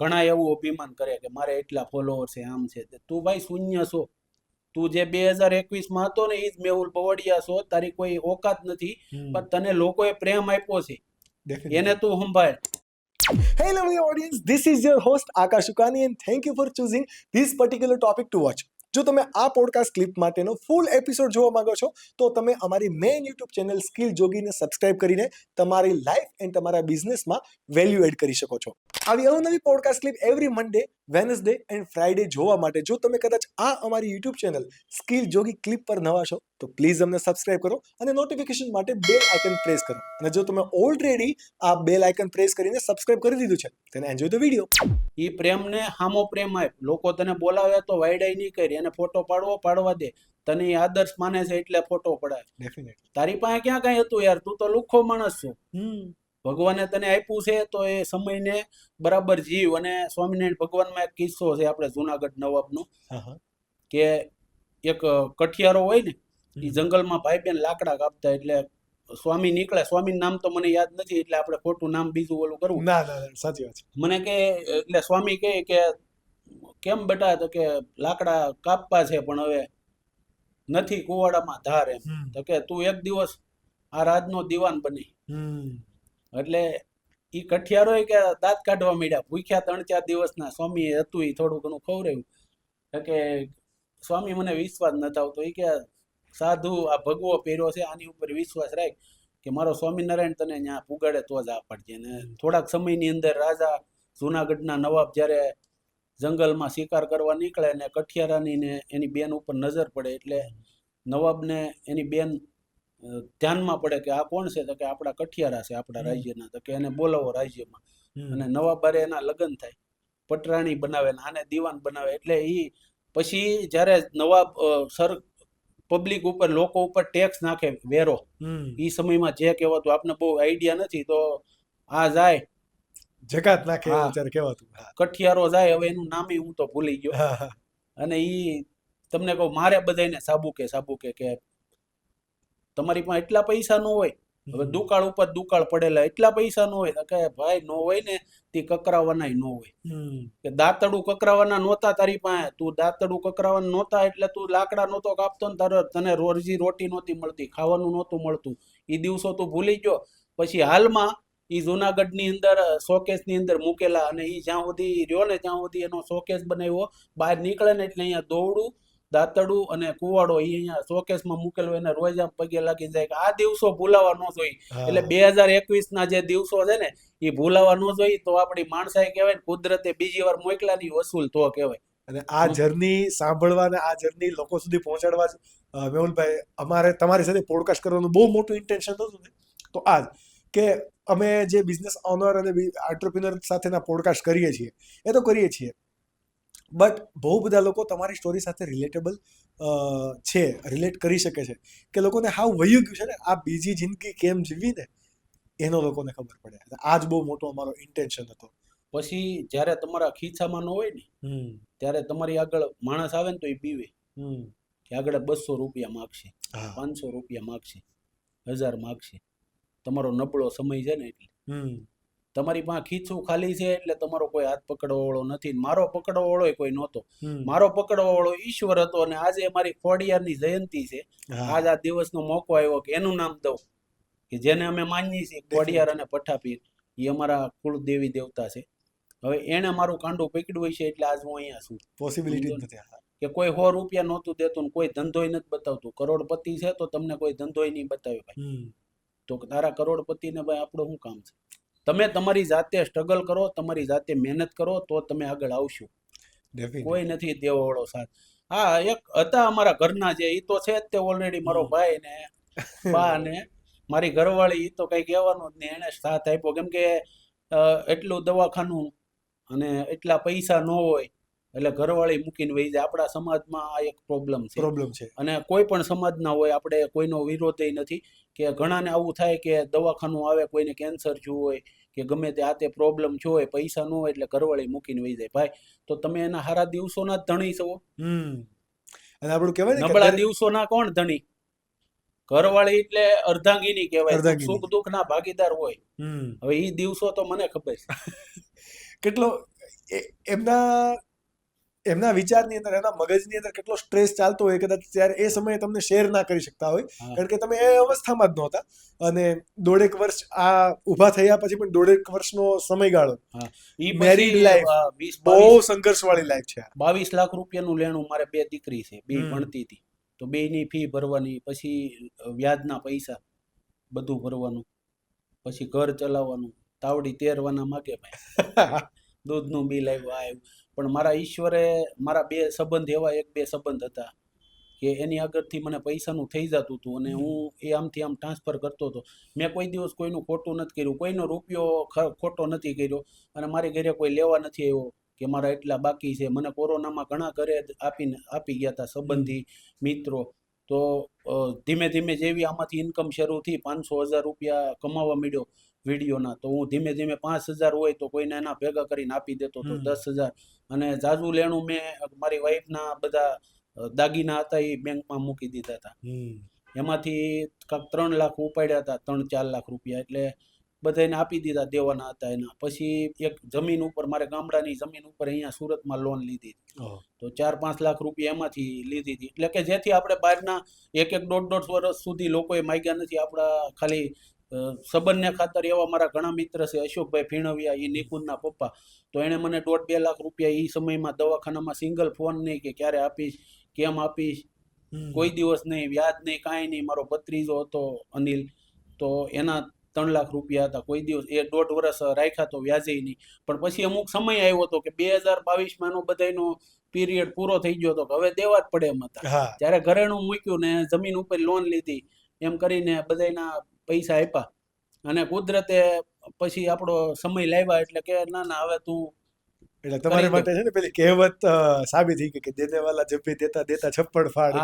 ઘણા એવું અભિમાન કરે કે મારે એટલા ફોલોવર છે આમ છે તું ભાઈ શૂન્ય છો તું જે બે હજાર એકવીસમાં હતો ને એ જ મેહુલ પવડિયા છો તારી કોઈ ઓકાત નથી પણ તને લોકોએ પ્રેમ આપ્યો છે એને તું સંભાળ Hey, lovely audience. This is your host Akash Ukani, and thank you for choosing this particular topic to watch. જો તમે આ પોડકાસ્ટ ક્લિપ માટેનો ફૂલ એપિસોડ જોવા માંગો છો, તો તમે અમારી મેઇન યુટ્યુબ ચેનલ સ્કિલ જોગીને સબસ્ક્રાઇબ કરીને તમારી લાઈફ એન્ડ તમારા બિઝનેસમાં વેલ્યુ એડ કરી શકો છો. આવી અવનવી podcast clip every Monday Wednesday and Friday જોવા માટે. જો તમે કદાચ આ અમારી YouTube channel Skill Jogi clip પર નવા છો તો પ્લીઝ અમને સબસ્ક્રાઇબ કરો અને નોટિફિકેશન માટે બેલ આઇકન પ્રેસ કરો. અને જો તમે ઓલરેડી આ બેલ આઇકન પ્રેસ કરીને સબસ્ક્રાઇબ કરી દીધું છે તેને એન્જોય ધ વીડિયો એ પ્રેમને હામો પ્રેમ આપ લોકો તને બોલાવે તો વાયડાઈ નહીં કરી અને ફોટો પાડવો પાડવા દે. તને એ આદર્શ માને છે એટલે ફોટો પડાય. તારી પાસે ક્યાં કઈ હતું યાર? તું તો લુખો માણસ છો. ભગવાને તને આપ્યું છે તો એ સમયને બરાબર જીવ અને સ્વામિનારાયણ ભગવાનમાં એક કિસ્સો છે આપણે જુનાગઢ નવાબનો કે એક કઠિયારો હોય ને એ જંગલમાં ભાઈ બેન લાકડા કાપતા એટલે સ્વામી નીકળે સ્વામીનું નામ તો મને યાદ નથી એટલે આપણે ખોટું નામ બીજું ઓલું કરવું. ના ના, સાચી વાત મને કે એટલે સ્વામી કહે કે કેમ બેટા તો કે લાકડા કાપવા છે પણ હવે નથી કુવાડામાં ધાર એમ. તો કે તું એક દિવસ આ રાજનો દિવાન બની. એટલે એ કઠિયારો કે દાંત કાઢવા માંડ્યા. ભૂખ્યા ત્રણ ચાર દિવસના સ્વામી હતું એ થોડું ઘણું ખવરાયું કે સ્વામી મને વિશ્વાસ નથી આવતો એ કે સાધુ આ ભગવો પહેર્યો છે, આની ઉપર વિશ્વાસ રાખ કે મારો સ્વામિનારાયણ તને ત્યાં પુગાડે તો જ આ પાડજે. ને થોડાક સમયની અંદર રાજા જુનાગઢના નવાબ જ્યારે જંગલમાં શિકાર કરવા નીકળે ને કઠિયારાની ને એની બેન ઉપર નજર પડે એટલે નવાબને એની બેન ધ્યાનમાં પડે કે આ કોણ છે? તો કે આપણા કઠિયારા છે આપણા રાજ્યના. તો કે એને બોલાવો રાજ્યમાં. અને નવા બારે એના લગ્ન થાય. પટરાણી બનાવે ને આને દીવાન બનાવે. એટલે એ પછી જ્યારે નવા સર પબ્લિક ઉપર લોકો ઉપર ટેક્સ નાખે વેરો. ઈ સમયમાં જે કહેવાતું આપને બહુ આઈડિયા નથી તો આ જાય. જકાત નાખે અત્યારે કહેવાતું. કઠિયારો જાય. હવે એનું નામે હું તો ભૂલી ગયો. અને ઈ તમને કહું મારે બધાને સાબુકે સાબુકે કે તમારી પાસે એટલા પૈસા ન હોય. હવે દુકાળ ઉપર દુકાળ પડેલા એટલા પૈસા ન હોય. કે ભાઈ નો હોય ને તે કકરાવાના ન હોય. કે દાંતડું કકરાવાના નહોતા તારી પાસે. તું દાંતડું કકરાવાના નહોતા એટલે તું લાકડા નહોતો કાપતો ને તારે તને રોજી રોટી નહોતી મળતી ખાવાનું નહોતું મળતું. એ દિવસો તું ભૂલી ગયો. પછી હાલમાં એ જુનાગઢની અંદર શોકેસની અંદર મૂકેલા અને એ જ્યાં સુધી રહ્યો ને ત્યાં સુધી એનો શોકેસ બનાવ્યો. બહાર નીકળે ને એટલે અહીંયા દોવડું દાંતડું અને કુવાડો એ અહીંયા શોકેસમાં મૂકેલો એને રોજ આમ પગે લાગી જાય કે આ દિવસો ભૂલાવા ન જોઈએ. એટલે બે હજાર એકવીસ ના જે દિવસો છે ને એ ભૂલાવા ન જોઈએ તો આપણી માણસાઈ કહેવાય ને કુદરતે બીજી વાર મોકલાની વસૂલ તો કહેવાય. અને આ જર્ની સાંભળવા અને આ જર્ની લોકો સુધી પહોંચાડવા મેહુલભાઈ અમારે તમારી સાથે પોડકાસ્ટ કરવાનું બહુ મોટું ઇન્ટેન્શન હતું ને તો આ કે અમે જે બિઝનેસ ઓનર અને આંટરપ્રિનર સાથેના પોડકાસ્ટ કરીએ છીએ એ તો કરીએ છીએ. બટ બહુ બધા લોકો તમારી સ્ટોરી સાથે રિલેટેબલ છે રિલેટ કરી શકે છે. કે લોકોને હાવ વયું ગયું છે ને આ બીજી જિંદગી કેમ જીવવી ને એનો લોકોને ખબર પડે. આ જ બહુ મોટો અમારો ઇન્ટેન્શન હતો. પછી જ્યારે તમારા ખીચામાં ન હોય ને ત્યારે તમારી આગળ માણસ આવે ને તો એ પીવે. કે આગળ બસો રૂપિયા માગશે પાંચસો રૂપિયા માગશે હજાર માગશે. તમારો નબળો સમય છે ને એટલે. હમ. તમારી પાસે ખીચું ખાલી છે એટલે તમારો કોઈ હાથ પકડવા નથી મારો પકડવા કોઈ નહોતો. મારો પકડવા ઈશ્વર હતો અને આજે મારી ખોડિયારની જયંતી છે. આજ આ દિવસનો મોકો આવ્યો કે એનું નામ દઉં. કે જેને અમે માનીએ છીએ ખોડિયાર અને પઠાપીર એ અમારા કુળદેવી દેવતા છે. હવે એણે મારું કાંડું પકડ્યું છે એટલે આજ હું અહીંયા છું. પોસિબિલિટી નથી કે કોઈ સો રૂપિયા નહોતું દેતું ને કોઈ ધંધોય નથી બતાવતું. કરોડપતિ છે તો તમને કોઈ ધંધોય નહીં બતાવ્યો ભાઈ. તો તારા કરોડપતિને ભાઈ આપણું શું કામ છે? તમે તમારી જાતે સ્ટ્રગલ કરો તમારી જાતે મહેનત કરો તો તમે આગળ આવશો. કોઈ નથી દેવો વાળો સાથ. હા એક હતા અમારા ઘરના જે એ તો છે જ તે ઓલરેડી મારો ભાઈ ને બા ને. મારી ઘરવાળી એ તો કઈ કહેવાનું જ નહીં એને સાથ આપ્યો. કેમ કે એટલું દવાખાનું અને એટલા પૈસા ન હોય એટલે ઘરવાળી મૂકીને વહી જાય. આપણા સમાજમાં આ એક પ્રોબ્લેમ છે. પ્રોબ્લેમ છે. અને કોઈ પણ સમાજના હોય આપણે કોઈનો વિરોધ નથી કે ઘણાને આવું થાય કે દવાખાનું આવે કોઈને કેન્સર થયું હોય કે ગમે તે આ તે પ્રોબ્લેમ છો હોય પૈસા ન હોય એટલે ઘરવાળી મૂકીને વહી જાય. ભાઈ તો તમે એના હારા દિવસોના જ ધણી છો. અને આપણું કહેવાય નબળા દિવસોના કોણ ધણી? ઘરવાળી એટલે અર્ધાંગીની કહેવાય. સુખ સુખ દુઃખના ભાગીદાર હોય. હમ. હવે ઈ દિવસો તો મને ખબર છે. કેટલો એ- એમના એમના વિચારની અંદર એના મગજની અંદર કેટલો સ્ટ્રેસ ચાલતો હોય કદાચ ત્યારે એ સમયે તમને શેર ના કરી શકતા હોય. કારણ કે તમે એ અવસ્થામાં જ નહોતા. અને દોઢેક વર્ષ આ ઊભા થયા પછી પણ દોઢેક વર્ષનો સમયગાળો. મેરીડ વીસ બહુ સંઘર્ષવાળી લાઈફ છે બાવીસ લાખ રૂપિયાનું લેણું મારે બે દીકરી છે બે ભણતી હતી. તો બેયની ફી ભરવાની પછી વ્યાજના પૈસા બધું ભરવાનું પછી ઘર ચલાવવાનું તાવડી તેરવાના માગે ભાઈ. દૂધનું બિલ આવ્યું આ આવ્યું પણ મારા ઈશ્વરે મારા બે સંબંધ, એવા એક બે સંબંધ હતા કે એની આગળથી મને પૈસાનું થઈ જતું હતું અને હું એ આમથી આમ ટ્રાન્સફર કરતો હતો. મેં કોઈ દિવસ કોઈનું ખોટું નથી કર્યું. કોઈનો રૂપિયો ખોટો નથી કર્યો. અને મારી ઘરે કોઈ લેવા નથી આવ્યો કે મારા એટલા બાકી છે. મને કોરોનામાં ઘણા ઘરે આપીને, આપી ગયા હતા સંબંધી મિત્રો. તો ધીમે ધીમે જેવી આમાંથી ઇન્કમ શરૂ થઈ પાંચસો હજાર રૂપિયા કમાવા મળ્યો વિડીયોના તો હું ધીમે ધીમે પાંચ હજાર હોય તો કોઈને એના ભેગા કરીને આપી દેતો હતો દસ હજાર. અને જાજુ લેણું મેં મારી વાઈફના બધા દાગીના હતા એ બેંકમાં મૂકી દીધા હતા. એમાંથી કાંક ત્રણ લાખ ઉપાડ્યા હતા ત્રણ ચાર લાખ રૂપિયા. એટલે બધાને આપી દીધા દેવાના હતા એના. પછી એક જમીન ઉપર મારે ગામડાની જમીન ઉપર અહીંયા સુરતમાં લોન લીધી. તો ચાર પાંચ લાખ રૂપિયા એમાંથી લીધી હતી. એટલે કે જેથી આપણે બહારના એક એક દોઢ દોઢ વર્ષ સુધી લોકોએ માગ્યા નથી. આપણા ખાલી અ, સંબંધને ખાતર એવા મારા ઘણા મિત્ર છે અશોકભાઈ ફીણવિયા એ નિકુંજના પપ્પા. તો એણે મને દોઢ બે લાખ રૂપિયા એ સમયમાં દવાખાનામાં સિંગલ ફોન નહીં કે ક્યારે આપીશ કેમ આપીશ? કોઈ દિવસ નહીં વ્યાજ નહીં કાંઈ નહીં. મારો ભત્રીજો હતો અનિલ. તો એના ત્રણ લાખ રૂપિયા હતા. કોઈ દિવસ એ દોઢ વર્ષ રાખ્યા તો વ્યાજે નહીં. પણ પછી અમુક સમય આવ્યો હતો કે બે હજાર બાવીસમાં એનો બધાનો પીરિયડ પૂરો થઈ ગયો હતો કે હવે દેવા જ પડે એમ હતા. હા. ત્યારે ઘરેણું મૂક્યું ને જમીન ઉપર લોન લીધી એમ કરીને બધાના પૈસા આપ્યા. અને કુદરતે પછી આપણો સમય લાવ્યા એટલે કે ના ના હવે તું એટલે તમારી માટે છે ને પેલી કહેવત સાબિત થઈ કે દેને વાલા જબ દેતા દેતા છપ્પડ ફાડ.